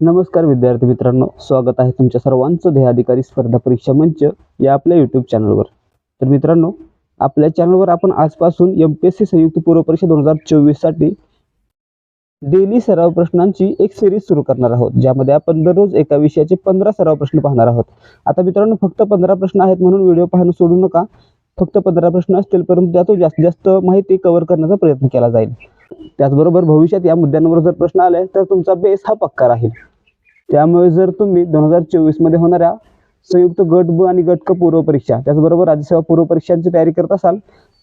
नमस्कार विद्यार्थी मित्रांनो स्वागत आहे तुमच्या सर्वांचं ध्येयाधिकारी स्पर्धा परीक्षा मंच या आपल्या यूट्यूब चॅनलवर तर मित्रांनो आपल्या चॅनलवर आपण आजपासून एम पी एस सी संयुक्त पूर्व परीक्षा दोन हजार चोवीससाठी डेली सराव प्रश्नांची एक सिरीज सुरू करणार आहोत ज्यामध्ये आपण दररोज एका विषयाचे पंधरा सराव प्रश्न पाहणार आहोत. आता मित्रांनो फक्त पंधरा प्रश्न आहेत म्हणून व्हिडिओ पाहणं सोडू नका. फक्त पंधरा प्रश्न असतील परंतु त्यातून जास्तीत जास्त माहिती कव्हर करण्याचा प्रयत्न केला जाईल. त्याचबरोबर भविष्यात या मुद्द्यांवर जर प्रश्न आले तर तुमचा बेस हा पक्का राहील. त्यामुळे जर तुम्ही दोन हजार चोवीसमध्ये होणाऱ्या संयुक्त गट ब आणि गट क पूर्व परीक्षा त्याचबरोबर राज्यसेवा पूर्व परीक्षांची तयारी करत असाल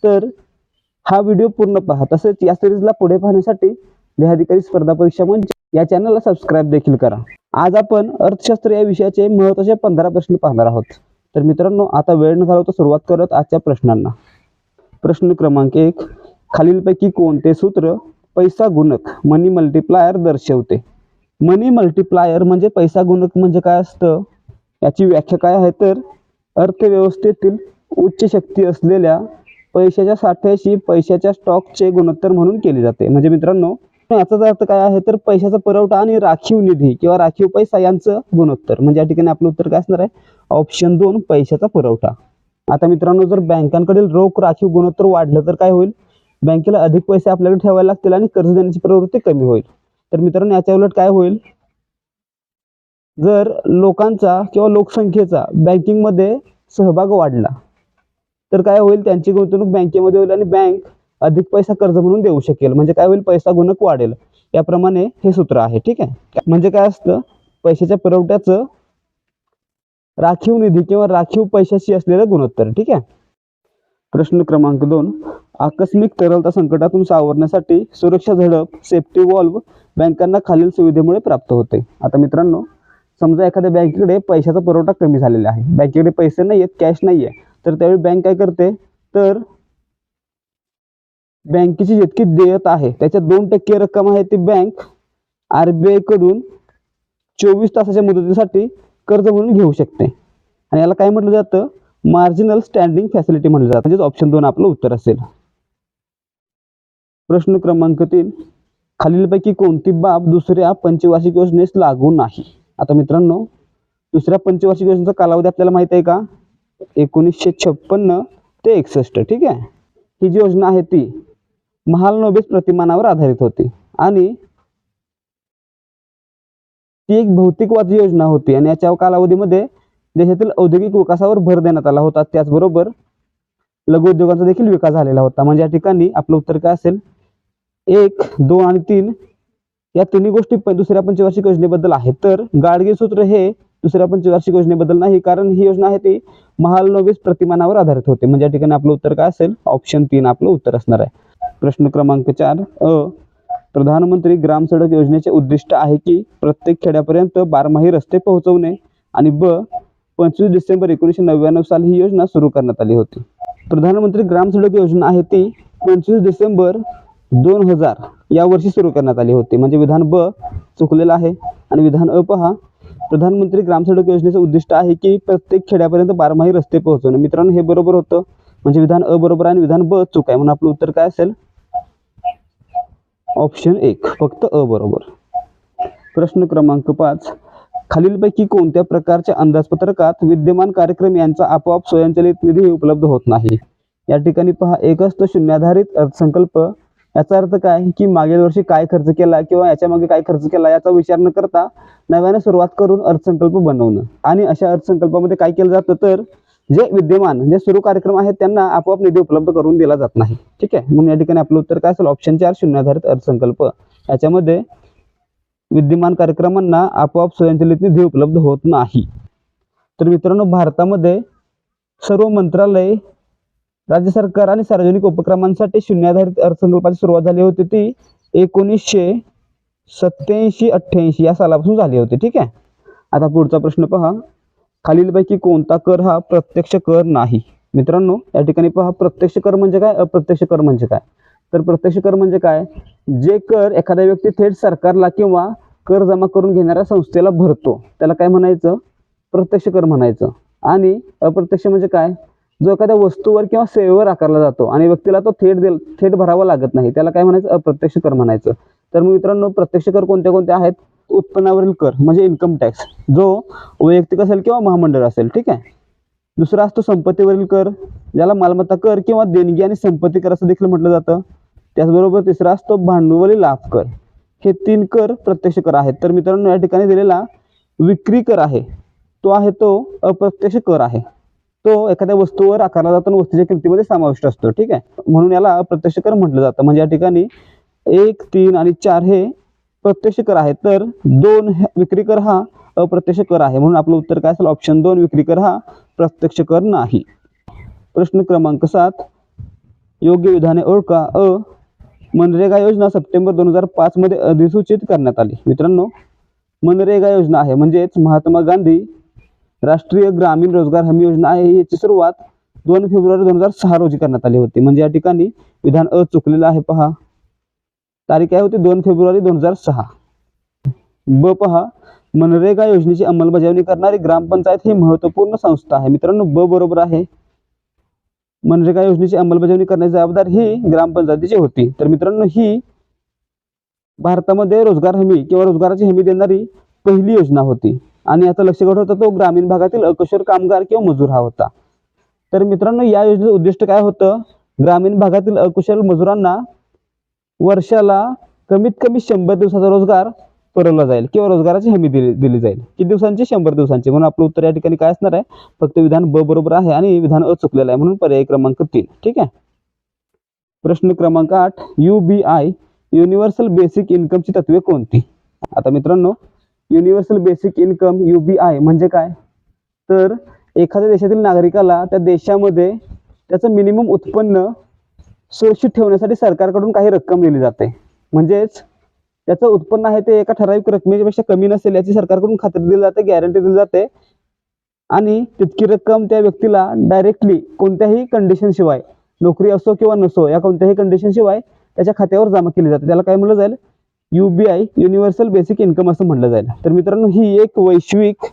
तर हा व्हिडिओ पूर्ण पहा. तसेच या सिरीजला पुढे पाहण्यासाठी ध्येयाधिकारी स्पर्धा परीक्षा मंच या चॅनलला सबस्क्राईब देखील करा. आज आपण अर्थशास्त्र या विषयाचे महत्त्वाचे पंधरा प्रश्न पाहणार आहोत. तर मित्रांनो आता वेळ न घालवता सुरुवात करत आजच्या प्रश्नांना. प्रश्न क्रमांक एक खालीलपैकी कोणते सूत्र पैसा गुणक मनी मल्टिप्लायर दर्शवते? मनी मल्टिप्लायर म्हणजे पैसा गुणक म्हणजे काय असतं? याची व्याख्या काय आहे तर अर्थव्यवस्थेतील उच्च शक्ती असलेल्या पैशाच्या साठ्याशी पैशाच्या स्टॉकचे गुणोत्तर म्हणून केले जाते. म्हणजे मित्रांनो याचाच अर्थ काय आहे तर पैशाचा पुरवठा आणि राखीव निधी किंवा राखीव पैसा यांचं गुणोत्तर. म्हणजे या ठिकाणी आपलं उत्तर काय असणार आहे? ऑप्शन दोन पैशाचा पुरवठा. आता मित्रांनो जर बँकांकडील रोख राखीव गुणोत्तर वाढलं तर काय होईल? बँकेला अधिक पैसे आपल्याकडे ठेवायला लागतील आणि कर्ज देण्याची प्रवृत्ती कमी होईल. तर मित्रांनो याच्या उलट काय होईल? जर लोकांचा किंवा लोकसंख्येचा बँकिंगमध्ये सहभाग वाढला तर काय होईल? त्यांची गुंतवणूक बँकेमध्ये होईल आणि बँक अधिक पैसा कर्ज म्हणून देऊ शकेल. म्हणजे काय होईल? पैसा गुणक वाढेल. याप्रमाणे हे सूत्र आहे. ठीक आहे? म्हणजे काय असतं? पैशाच्या पुरवठ्याचं राखीव निधी किंवा राखीव पैशाशी असलेलं गुणोत्तर. ठीक आहे? प्रश्न क्रमांक दोन. आकस्मिक तरलता संकटातून सावरण्यासाठी सुरक्षा झडप सेफ्टी वॉल्व बँकांना खालील सुविधेमुळे प्राप्त होते. आता मित्रांनो समजा एखाद्या बँकेकडे पैशाचा पुरवठा कमी झालेला आहे. बँकेकडे पैसे नाही आहेत कॅश नाही आहे तर त्यावेळी बँक काय करते? तर बँकेची जितकी देयत आहे त्याच्यात दोन टक्के रक्कम आहे ती बँक आर बी चोवीस तासाच्या मुदतीसाठी कर्ज म्हणून घेऊ शकते. आणि याला काय म्हटलं जातं? मार्जिनल स्टँडिंग फॅसिलिटी म्हटलं जातं. म्हणजेच ऑप्शन दोन आपलं उत्तर असेल. प्रश्न क्रमांक तीन. खालीलपैकी कोणती बाब दुसऱ्या पंचवार्षिक योजनेस लागू नाही? आता मित्रांनो दुसऱ्या पंचवार्षिक योजनेचा कालावधी आपल्याला माहीत आहे का? एकोणीसशे छप्पन्न ते एकसष्ट. ठीक आहे? ही जी योजना आहे ती महालनोबिस प्रतिमानावर आधारित होती. आणि ती एक भौतिकवादी योजना होती. आणि याच्या कालावधीमध्ये देशातील औद्योगिक विकासावर भर देण्यात आला होता. त्याचबरोबर लघु उद्योगांचा देखील विकास झालेला होता. म्हणजे या ठिकाणी आपलं उत्तर काय असेल? एक दोन आणि तीन या तिन्ही गोष्टी दुसऱ्या पंचवार्षिक योजनेबद्दल आहेत. तर गाडगे सूत्र हे दुसऱ्या पंचवार्षिक योजनेबद्दल नाही कारण ही योजना आहे ती महालनोबिस प्रतिमानावर आधारित होते. म्हणजे या ठिकाणी आपलं उत्तर काय असेल? ऑप्शन तीन आपलं उत्तर असणार आहे. प्रश्न क्रमांक चार अ प्रधानमंत्री ग्राम सडक योजनेचे उद्दिष्ट आहे की प्रत्येक खेड्यापर्यंत बारमाही रस्ते पोहोचवणे आणि ब पंचवीस डिसेंबर एकोणीसशे नव्याण्णव साली ही योजना सुरू करण्यात आली होती. प्रधानमंत्री ग्राम सडक योजना आहे ती पंचवीस डिसेंबर दोन हजार या वर्षी सुरू करण्यात आली होती. म्हणजे विधान ब चुकलेलं आहे आणि विधान अ पहा. प्रधानमंत्री ग्राम सडक योजनेचं उद्दिष्ट आहे की प्रत्येक खेड्यापर्यंत बारमाही रस्ते पोहोचवणे. मित्रांनो हे बरोबर होतं. म्हणजे विधान अ बरोबर आणि विधान ब चूक आहे. म्हणून आपलं उत्तर काय असेल? ऑप्शन एक. फक्त अ बरोबर. प्रश्न क्रमांक पाच. खालीलपैकी कोणत्या प्रकारच्या अंदाजपत्रकात विद्यमान कार्यक्रम यांचा आपोआप स्वयंचलित निधी उपलब्ध होत नाही? या ठिकाणी पहा एक असतो शून्याधारित अर्थसंकल्प. याचा अर्थ काय की मागील वर्षी काय खर्च केला किंवा याच्या मागे काय खर्च केला याचा विचार न करता नव्याने सुरुवात करून अर्थसंकल्प बनवणं. आणि अशा अर्थसंकल्पामध्ये काय केलं जातं तर जे विद्यमान जे सुरू कार्यक्रम आहेत त्यांना आपोआप निधी उपलब्ध करून दिला जात नाही. ठीक आहे? म्हणून या ठिकाणी आपलं उत्तर काय असेल? ऑप्शन चार शून्याधारित अर्थसंकल्प. याच्यामध्ये विद्यमान कार्यक्रमांना आपोआप स्वयंचलित निधी उपलब्ध होत नाही. तर मित्रांनो भारतामध्ये सर्व मंत्रालय राज्य सरकार आणि सार्वजनिक उपक्रमांसाठी शून्याधारित अर्थसंकल्पाची सुरुवात झाली होती. ती एकोणीसशे सत्याऐंशी अठ्ठ्याऐंशी या सालापासून झाली होती. ठीक आहे? आता पुढचा प्रश्न पहा. खालीलपैकी कोणता कर हा प्रत्यक्ष कर नाही? मित्रांनो या ठिकाणी पहा प्रत्यक्ष कर म्हणजे काय? अप्रत्यक्ष कर म्हणजे काय? तर प्रत्यक्ष कर म्हणजे काय? जे कर एखाद्या व्यक्ती थेट सरकारला किंवा कर जमा करून घेणाऱ्या संस्थेला भरतो. त्याला काय म्हणायचं? प्रत्यक्ष कर म्हणायचं. आणि अप्रत्यक्ष म्हणजे काय? जो एखाद्या वस्तूवर किंवा सेवेवर आकारला जातो आणि व्यक्तीला तो थेट दिल थेट भरावा लागत नाही त्याला काय म्हणायचं? अप्रत्यक्ष कर म्हणायचं. तर मग मित्रांनो प्रत्यक्ष कर कोणत्या कोणत्या आहेत? उत्पन्नावरील कर म्हणजे इन्कम टॅक्स जो वैयक्तिक असेल किंवा महामंडळ असेल ठीक आहे? दुसरा असतो संपत्तीवरील कर ज्याला मालमत्ता कर किंवा देणगी आणि संपत्ती कर असं देखील म्हटलं जातं. त्याचबरोबर तिसरा असतो भांडवली लाभ कर. हे तीन कर प्रत्यक्ष कर आहेत. तर मित्रांनो या ठिकाणी दिलेला विक्री कर आहे. तो आहे तो अप्रत्यक्ष कर आहे. तो एखाद्या वस्तूवर आकारला जातो आणि वस्तूच्या किमतीमध्ये समाविष्ट असतो. ठीक आहे? म्हणून याला अप्रत्यक्ष कर म्हटलं जातं. म्हणजे या ठिकाणी एक तीन आणि चार हे प्रत्यक्ष कर आहे तर दोन हे- विक्री कर हा अप्रत्यक्ष कर आहे. म्हणून आपलं उत्तर काय असेल? ऑप्शन दोन विक्री कर हा प्रत्यक्ष कर नाही. प्रश्न क्रमांक सात. योग्य विधाने ओळखा अ मनरेगा योजना सप्टेंबर दोन हजार पाचमध्ये अधिसूचित करण्यात आली. मित्रांनो मनरेगा योजना आहे. म्हणजेच महात्मा गांधी राष्ट्रीय ग्रामीण रोजगार हमी योजना आहे. याची सुरुवात दोन फेब्रुवारी दोन हजार सहा रोजी करण्यात आली होती. म्हणजे या ठिकाणी विधान अ चुकलेलं आहे पहा. तारीख काय होती? दोन फेब्रुवारी दोन हजार सहा. ब पहा. मनरेगा योजनेची अंमलबजावणी करणारी ग्रामपंचायत ही महत्त्वपूर्ण संस्था आहे. मित्रांनो ब बरोबर आहे. मनरेगा योजनेची अंमलबजावणी करण्याची जबाबदारी ही ग्रामपंचायतीची होती. तर मित्रांनो ही भारतामध्ये रोजगार हमी किंवा रोजगाराची हमी देणारी पहिली योजना होती. आणि याचा लक्षगट होता तो ग्रामीण भागातील अकुशल कामगार किंवा मजूर हा होता. तर मित्रांनो या योजनेचं उद्दिष्ट काय होतं? ग्रामीण भागातील अकुशल मजुरांना वर्षाला कमीत कमी शंभर दिवसाचा रोजगार पुरवला जाईल किंवा रोजगाराची हमी दिली दिली जाईल. किती दिवसांची? शंभर दिवसांची. म्हणून आपलं उत्तर या ठिकाणी काय असणार आहे? फक्त विधान ब बरोबर आहे आणि विधान अ चुकलेलं आहे. म्हणून पर्याय क्रमांक तीन. ठीक आहे? प्रश्न क्रमांक आठ U B I universal basic इन्कमची तत्वे कोणती? आता मित्रांनो universal basic income U B I म्हणजे काय? तर एखाद्या देशातील नागरिकाला त्या देशामध्ये त्याचं मिनिमम उत्पन्न सुरक्षित ठेवण्यासाठी सरकारकडून काही रक्कम दिली जाते. म्हणजेच त्याचं उत्पन्न आहे ते एका ठराविक रकमेपेक्षा कमी नसेल याची सरकारकडून खात्री दिली जाते गॅरंटी दिली जाते. आणि तितकी रक्कम त्या व्यक्तीला डायरेक्टली कोणत्याही कंडिशनशिवाय नोकरी असो किंवा नसो या कोणत्याही कंडिशनशिवाय त्याच्या खात्यावर जमा केली जाते. त्याला काय म्हणलं जाईल? U B I universal basic income असं म्हटलं जाईल. तर मित्रांनो ही एक वैश्विक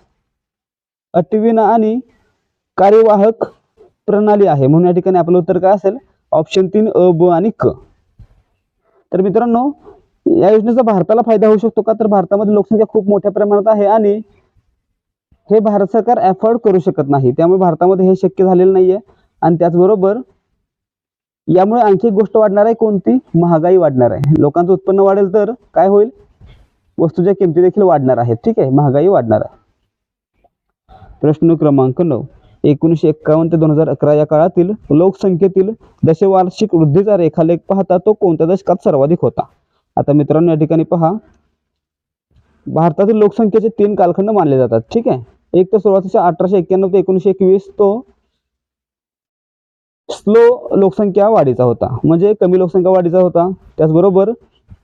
अटविना आणि कार्यवाहक प्रणाली आहे. म्हणून या ठिकाणी आपलं उत्तर काय असेल? ऑप्शन तीन अ ब आणि क. तर मित्रांनो या योजनेचा भारताला फायदा होऊ शकतो का? तर भारतामध्ये लोकसंख्या खूप मोठ्या प्रमाणात आहे आणि हे भारत सरकार अफोर्ड करू शकत नाही. त्यामुळे भारतामध्ये हे शक्य झालेलं नाही आहे आणि त्याचबरोबर यामुळे आणखी एक गोष्ट वाढणार आहे कोणती? महागाई वाढणार आहे. लोकांचं उत्पन्न वाढेल तर काय होईल? वस्तूच्या किमती देखील वाढणार आहेत. ठीक आहे महागाई वाढणार आहे. प्रश्न क्रमांक नऊ. एकोणीसशे एक्कावन्न ते दोन हजार अकरा या काळातील लोकसंख्येतील दशवार्षिक वृद्धीचा रेखालेख पाहता तो कोणत्या दशकात सर्वाधिक होता? आता मित्रांनो या ठिकाणी पहा. भारतातील लोकसंख्येचे तीन कालखंड मानले जातात. ठीक आहे? एक तर सुरुवातीच्या अठराशे एक्क्याण्णव ते एकोणीसशे एकवीस तो स्लो लोकसंख्या वाढीचा होता. म्हणजे कमी लोकसंख्या वाढीचा होता. त्याचबरोबर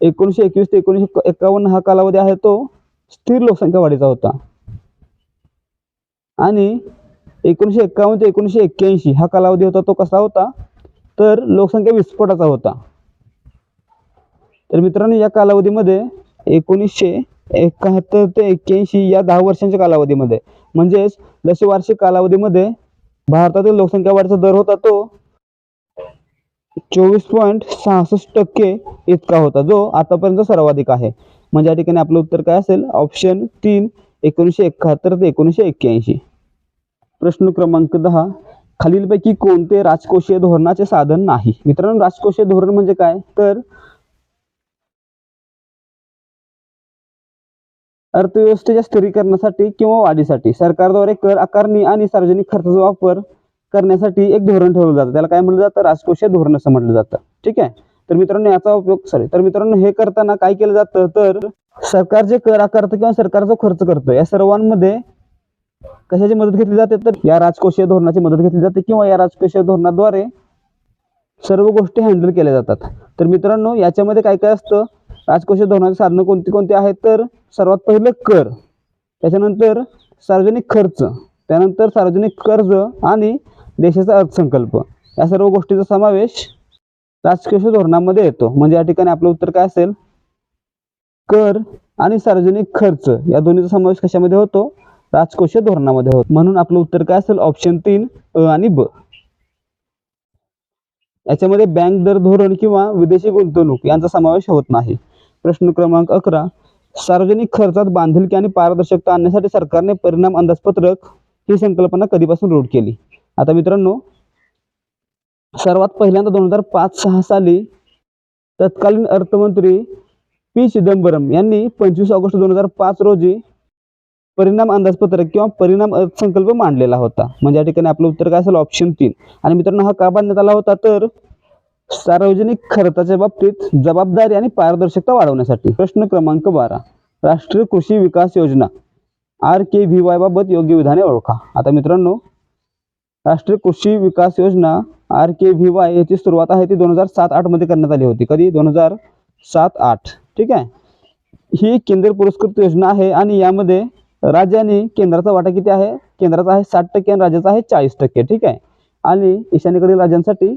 एकोणीसशे एकवीस ते एकोणीसशे एकावन्न हा कालावधी आहे तो स्थिर लोकसंख्या वाढीचा होता. आणि एकोणीसशे एक्कावन्न ते एकोणीसशे एक्क्याऐंशी हा कालावधी होता तो कसा होता? तर लोकसंख्या विस्फोटाचा होता. तर मित्रांनो या कालावधीमध्ये एकोणीसशे एकाहत्तर ते एक्क्याऐंशी या दहा वर्षांच्या कालावधीमध्ये म्हणजेच दशवार्षिक कालावधीमध्ये भारतातील लोकसंख्या वाढीचा दर होता तो चोवीस पॉईंट सहासष्ट टक्के इतका होता जो आतापर्यंत सर्वाधिक आहे. म्हणजे या ठिकाणी आपलं उत्तर काय असेल? ऑप्शन तीन एकोणीसशे एकाहत्तर ते एकोणीसशे एक्क्याऐंशी. प्रश्न क्रमांक दहा खालीलपैकी कोणते राजकोषीय धोरणाचे साधन नाही? मित्रांनो राजकोषीय धोरण म्हणजे काय? तर अर्थव्यवस्थेच्या स्थिरीकरणासाठी किंवा वाढीसाठी सरकारद्वारे कर आकारणी आणि सार्वजनिक खर्चाचा वापर करण्यासाठी एक धोरण ठेवलं जातं. त्याला काय म्हटलं जातं? राजकोषीय धोरण असं म्हटलं जातं. ठीक आहे? तर मित्रांनो याचा उपयोग सॉरी तर मित्रांनो हे करताना काय केलं जातं? तर सरकार जे कर आकारतं किंवा सरकार जो खर्च करतो या सर्वांमध्ये कशाची मदत घेतली जाते? तर या राजकोषीय धोरणाची मदत घेतली जाते किंवा या राजकोषीय धोरणाद्वारे सर्व गोष्टी हँडल केल्या जातात. तर मित्रांनो याच्यामध्ये काय काय असतं? राजकोषीय धोरणाची साधनं कोणती कोणती आहेत तर सर्वात पहिलं कर. त्याच्यानंतर सार्वजनिक खर्च त्यानंतर सार्वजनिक कर्ज आणि देशाचा अर्थसंकल्प. या सर्व गोष्टींचा समावेश राजकोषीय धोरणामध्ये येतो. म्हणजे या ठिकाणी आपलं उत्तर काय असेल? कर आणि सार्वजनिक खर्च या दोन्हीचा समावेश कशामध्ये होतो? राजकोषीय धोरणामध्ये होतो. म्हणून आपलं उत्तर काय असेल? ऑप्शन तीन अ आणि ब. याच्यामध्ये बँक दर धोरण किंवा विदेशी गुंतवणूक यांचा समावेश होत नाही. प्रश्न क्रमांक अकरा. सार्वजनिक खर्चात बांधिलकी आणि पारदर्शकता आणण्यासाठी सरकारने परिणाम अंदाजपत्रक ही संकल्पना कधीपासून रूढ केली? आता मित्रांनो सर्वात पहिल्यांदा दोन हजार पाच सहा साली तत्कालीन अर्थमंत्री पी चिदंबरम यांनी पंचवीस ऑगस्ट दोन हजार पाच रोजी परिणाम अंदाजपत्रक किंवा परिणाम अर्थसंकल्प मांडलेला होता. म्हणजे या ठिकाणी आपलं उत्तर काय असेल? ऑप्शन तीन. आणि मित्रांनो हा का बांधण्यात आला होता? तर सार्वजनिक खर्चाच्या बाबतीत जबाबदारी आणि पारदर्शकता वाढवण्यासाठी प्रश्न क्रमांक बारा राष्ट्रीय कृषी विकास योजना आर के व्ही वाय बाबत योग्य विधाने ओळखा. आता मित्रांनो राष्ट्रीय कृषी विकास योजना आर के व्ही वाय याची सुरुवात आहे ती दोन हजार सात आठमध्ये करण्यात आली होती. कधी? दोन हजार सात आठ. ठीक आहे? ही केंद्र पुरस्कृत योजना आहे आणि यामध्ये राज्य आणि केंद्राचा वाटा किती आहे? केंद्राचा आहे साठ टक्के आणि राज्याचा आहे चाळीस टक्के. ठीक आहे? आणि ईशान्येकडील राज्यांसाठी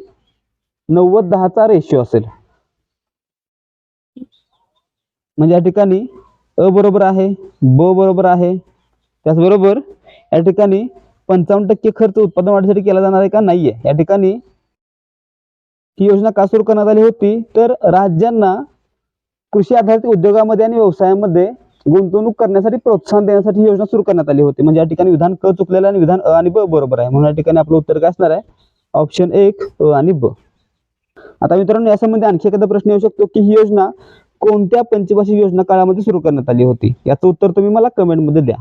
नव्वद दहाचा रेशिओ असेल. म्हणजे या ठिकाणी अ बरोबर आहे ब बरोबर आहे. त्याचबरोबर या ठिकाणी पंचावन्न टक्के खर्च उत्पादन वाढीसाठी केला जाणार आहे का? नाहीये. या ठिकाणी ही योजना का सुरू करण्यात आली होती? तर राज्यांना कृषी आधारित उद्योगामध्ये आणि व्यवसायामध्ये गुंतवणूक करण्यासाठी प्रोत्साहन देण्यासाठी ही योजना सुरू करण्यात आली होती. म्हणजे या ठिकाणी विधान क चुकलेलं आणि विधान अ आणि ब बरोबर आहे. म्हणून या ठिकाणी आपलं उत्तर काय असणार आहे? ऑप्शन एक अ आणि ब. आता मित्रांनो यासंबंधी आणखी एखादा प्रश्न येऊ शकतो की ही योजना कोणत्या पंचवार्षिक योजना काळामध्ये सुरू करण्यात आली होती? याचं उत्तर तुम्ही मला कमेंटमध्ये द्या.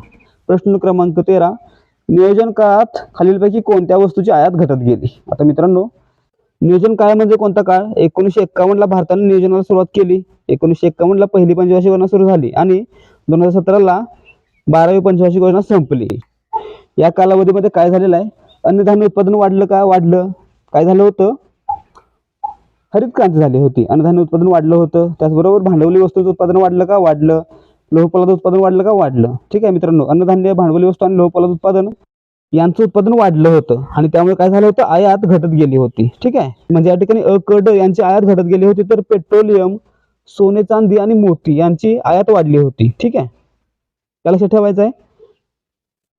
प्रश्न क्रमांक तेरा नियोजन काळात खालीलपैकी कोणत्या वस्तूची आयात घटत गेली? आता मित्रांनो नियोजन काळ म्हणजे कोणता काळ? एकोणीसशे एक्कावन्नला भारताने नियोजनाला सुरुवात केली. एकोणीसशे एक्कावन्नला पहिली पंचवार्षिक योजना सुरू झाली आणि दोन हजार सतराला बारावी पंचवार्षिक योजना संपली. या कालावधीमध्ये काय झालेलं आहे? अन्नधान्य उत्पादन वाढलं का? वाढलं. काय झालं होतं? हरित क्रांती झाली होती. अन्नधान्य उत्पादन वाढलं होतं. त्याचबरोबर भांडवली वस्तूंचं उत्पादन वाढलं का? वाढलं. लोहपोलाद उत्पादन वाढलं का? वाढलं. ठीक आहे मित्रांनो अन्नधान्य भांडवली वस्तू आणि लोहपोलाद उत्पादन यांचं उत्पादन वाढलं होतं. आणि त्यामुळे काय झालं होतं? आयात घटत गेली होती. ठीक आहे? म्हणजे या ठिकाणी अकड यांची आयात घटत गेली होती. तर पेट्रोलियम सोने चांदी आणि मोती यांची आयात वाढली होती. ठीक आहे? त्या लक्षात ठेवायचं आहे.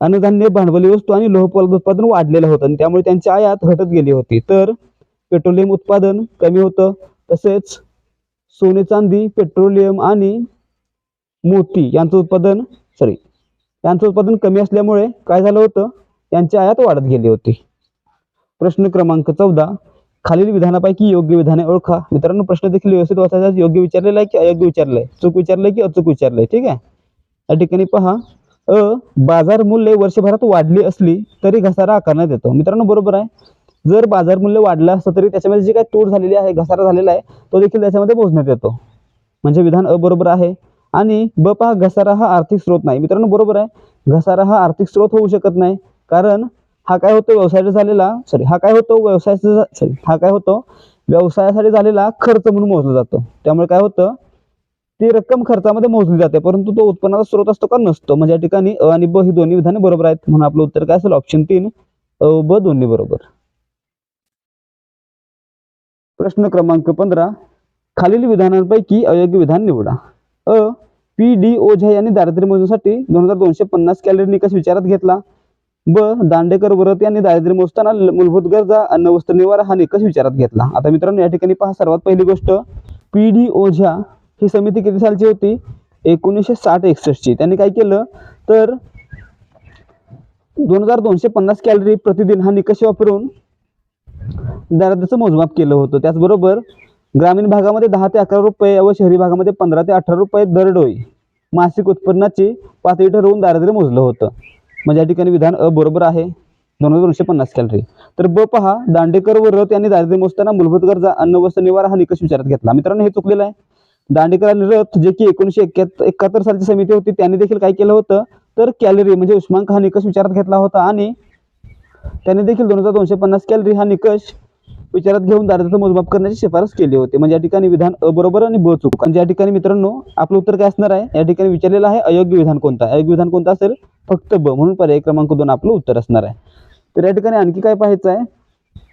अन्नधान्य भांडवली वस्तू आणि लोहपोलाद उत्पादन वाढलेलं होतं. आणि त्यामुळे त्यांची आयात घटत गेली होती. तर पेट्रोलियम उत्पादन कमी होतं. तसेच सोने चांदी पेट्रोलियम आणि मोती यांचं उत्पादन सॉरी यांचं उत्पादन कमी असल्यामुळे काय झालं होतं? यांची आयात वाढत गेली होती. प्रश्न क्रमांक चौदा खालील विधानापैकी योग्य विधाने ओळखा. मित्रांनो प्रश्न देखील व्यवस्थित वाचायचा. योग्य विचारलेला आहे की अयोग्य विचारलंय? चूक विचारलंय की अचूक विचारलंय? ठीक आहे? या ठिकाणी पहा. अ बाजार मूल्य वर्षभरात वाढली असली तरी घसारा आकारण्यात येतो. मित्रांनो बरोबर आहे. जर बाजार मूल्य वाढलं असतं तरी त्याच्यामध्ये जी काही तूट झालेली आहे घसारा झालेला आहे तो देखील त्याच्यामध्ये मोजण्यात येतो. म्हणजे विधान अ बरोबर आहे आणि ब पहा घसारा हा आर्थिक स्रोत नाही. मित्रांनो बरोबर आहे. घसारा हा आर्थिक स्रोत होऊ शकत नाही. कारण हा काय होतो? व्यवसायाचा झालेला सॉरी हा काय होतो? व्यवसायाचा सॉरी हा काय होतो? व्यवसायासाठी झालेला खर्च म्हणून मोजला जातो. त्यामुळे काय होतं? ती रक्कम खर्चामध्ये मोजली जाते परंतु तो उत्पन्नाचा स्रोत असतो का? नसतो. म्हणजे या ठिकाणी अ आणि ब ही दोन्ही विधाने बरोबर आहेत. म्हणून आपलं उत्तर काय असेल? ऑप्शन तीन अ ब दोन्ही बरोबर. प्रश्न क्रमांक पंधरा. खालील विधानांपैकी अयोग्य विधान निवडा. अ पी डी ओझा यांनी दारिद्र्य मोजण्यासाठी दोन हजार दोनशे पन्नास कॅलरी निकष विचारात घेतला. ब दांडेकर व्रत यांनी दारिद्र्य मोजताना मूलभूत गरजा अन्न वस्त्र निवारा हा निकष विचारात घेतला. आता मित्रांनो या ठिकाणी पहा सर्वात पहिली गोष्ट. पी डी ओझा ही समिती किती सालची होती? एकोणीसशे साठ एकसष्टची त्यांनी काय केलं? तर दोन हजार दोनशे पन्नास कॅलरी प्रतिदिन हा निकष वापरून दराचं मोजमाप केलं होतं. त्याचबरोबर ग्रामीण भागामध्ये दहा ते अकरा रुपये व शहरी भागामध्ये पंधरा ते अठरा रुपये दरडोई मासिक उत्पन्नाची पातळी ठरवून दारिद्र्य मोजलं होतं. म्हणजे या ठिकाणी विधान अ बरोबर आहे. दोन हजार दोनशे पन्नास कॅलरी. तर ब पहा दांडेकर व रथ यांनी दारिद्र्य मोजताना मूलभूत गरजा अन्न वस्त्र निवारा हा निकष विचारात घेतला. मित्रांनो हे चुकलेलं आहे. दांडेकर आणि रथ जे की एकोणीशे एक्क्याहत्तर एकाहत्तर सालची समिती होती त्यांनी देखील काय केलं होतं? तर कॅलरी म्हणजे उष्मांक हा निकष विचारात घेतला होता आणि त्यांनी देखील दोन हजार दोनशे पन्नास कॅलरी हा निकष विचारात घेऊन दारिद्र्याचं मोजमाप करण्याची शिफारस केली होती. म्हणजे या ठिकाणी विधान अबरोबर बरोबर आणि ब चूक. म्हणजे या ठिकाणी मित्रांनो आपलं उत्तर काय असणार आहे? या ठिकाणी विचारलेलं आहे अयोग्य विधान कोणता अयोग्य विधान कोणता असेल? फक्त ब. म्हणून पर्याय क्रमांक दोन आपलं उत्तर असणार आहे. तर या ठिकाणी आणखी काय पाहायचं आहे?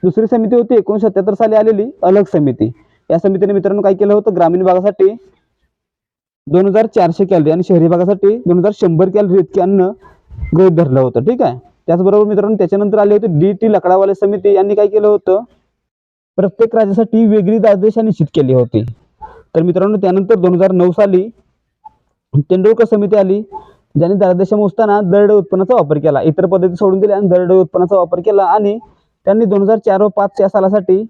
दुसरी समिती होती एकोणीशे सत्याहत्तर साली आलेली अलग समिती. या समितीने मित्रांनो काय केलं होतं? ग्रामीण भागासाठी दोन हजार चारशे कॅलरी आणि शहरी भागासाठी दोन हजार शंभर कॅलरी इतके अन्न गृहित धरलं होतं. ठीक आहे? त्याचबरोबर मित्रांनो त्याच्यानंतर आले होते डी टी लकडावाले समिती. यांनी काय केलं होतं? प्रत्येक राज्यासाठी वेगळी दायदेशा निश्चित केली होती. तर मित्रांनो त्यानंतर दोन हजार नऊ साली तेंडुलकर समिती आली ज्यांनी दारिद्र्य मोजताना दरडोई उत्पन्नाचा वापर केला. इतर पद्धती सोडून दिल्या आणि दरडोई उत्पन्नाचा वापर केला आणि त्यांनी दोन हजार चार व पाच या सालासाठी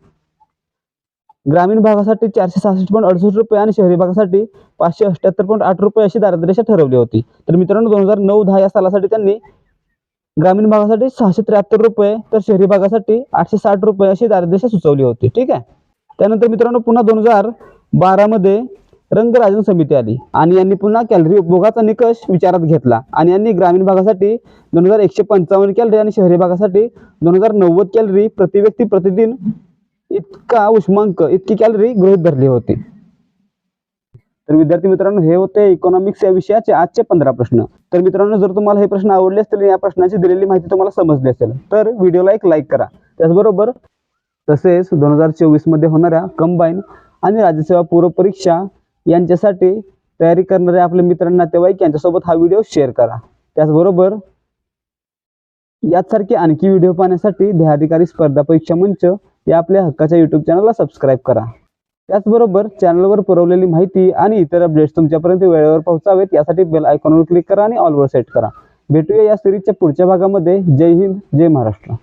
ग्रामीण भागासाठी चारशे सहासष्ट पॉईंट अडुसष्ट रुपये आणि शहरी भागासाठी पाचशे अठ्याहत्तर पॉईंट आठ रुपये अशी दारिद्र्यरेषा ठरवली होती. तर मित्रांनो दोन हजार नऊ दहा या सालासाठी त्यांनी ग्रामीण भागासाठी सहाशे त्र्याहत्तर रुपये तर शहरी भागासाठी आठशे साठ रुपये अशी दारिद्र्य सुचवली होती ठीक आहे? त्यानंतर मित्रांनो पुन्हा दोन हजार बारामध्ये रंगराजन समिती आली आणि यांनी पुन्हा कॅलरी उपभोगाचा निकष विचारात घेतला आणि यांनी ग्रामीण भागासाठी दोन हजार एकशे पंचावन्न कॅलरी आणि शहरी भागासाठी दोन हजार नव्वद कॅलरी प्रति व्यक्ती प्रतिदिन इतका उष्मांक इतकी कॅलरी गृहीत धरली होती. तर विद्यार्थी मित्रांनो हे होते इकॉनॉमिक्स या विषयाचे आजचे पंधरा प्रश्न. तर मित्रांनो जर तुम्हाला हे प्रश्न आवडले असतील या प्रश्नाची दिलेली माहिती तुम्हाला समजली असेल तर व्हिडिओला एक लाईक करा. त्याचबरोबर तसेच दोन हजार चोवीसमध्ये होणाऱ्या कंबाईन आणि राज्यसेवा पूर्व परीक्षा यांच्यासाठी तयारी करणाऱ्या आपले मित्र नातेवाईक यांच्यासोबत हा व्हिडिओ शेअर करा. त्याचबरोबर याचसारखे आणखी व्हिडिओ पाहण्यासाठी देहाधिकारी स्पर्धा परीक्षा मंच या आपल्या हक्काच्या यूट्यूब चॅनलला सबस्क्राईब करा. त्याचबरोबर चॅनलवर पुरवलेली माहिती आणि इतर अपडेट्स तुमच्यापर्यंत वेळेवर पोहोचावेत यासाठी बेल आयकॉनवर क्लिक करा आणि ऑलवर सेट करा. भेटूया या सिरीजच्या पुढच्या भागामध्ये. जय हिंद जय महाराष्ट्र.